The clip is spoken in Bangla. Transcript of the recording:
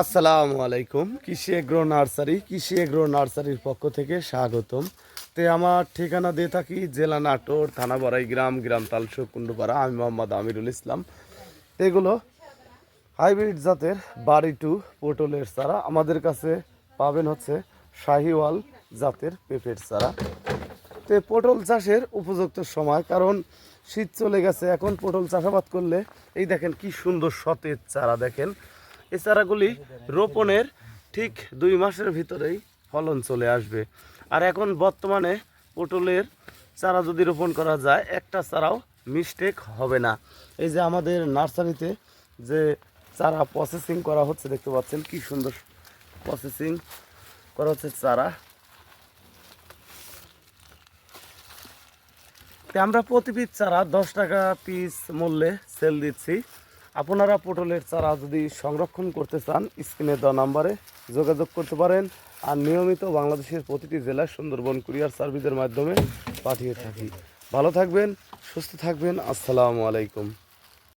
আসসালামু আলাইকুম। কৃষি এগ্রো নার্সারি কৃষি এগ্রো নার্সারির পক্ষ থেকে স্বাগতম। তে আমার ঠিকানা দিয়ে থাকি জেলা নাটোর থানা বড়াই গ্রাম গ্রাম তালসো কুণ্ডুপাড়া। আমি মোহাম্মদ আমিরুল ইসলাম। এগুলো হাইব্রিড জাতের বাড়ি টু পটলের চারা। আমাদের কাছে পাবেন হচ্ছে শাহিওয়াল জাতের পেঁপের চারা। তো পটল চাষের উপযুক্ত সময়, কারণ শীত চলে গেছে। এখন পটল চাষাবাদ করলে এই দেখেন কি সুন্দর সতেজ চারা দেখেন। এই চারাগুলি রোপণের ঠিক দুই মাসের ভিতরেই ফলন চলে আসবে। আর এখন বর্তমানে পটলের চারা যদি রোপণ করা যায়, একটা চারাও মিস্টেক হবে না। এই যে আমাদের নার্সারিতে যে চারা প্রসেসিং করা হচ্ছে, দেখতে পাচ্ছেন কি সুন্দর প্রসেসিং করা হচ্ছে চারা। আমরা প্রতি পিস চারা দশ টাকা পিস মূল্যে সেল দিচ্ছি। আপনারা পটলের চারা যদি সংরক্ষণ করতে চান, স্ক্রিনে দেওয়া নাম্বারে যোগাযোগ করতে পারেন আর নিয়মিত বাংলাদেশের প্রতিটি জেলায় সুন্দরবন কুরিয়ার সার্ভিসের মাধ্যমে পাঠিয়ে থাকি। ভালো থাকবেন, সুস্থ থাকবেন, আসসালামু আলাইকুম।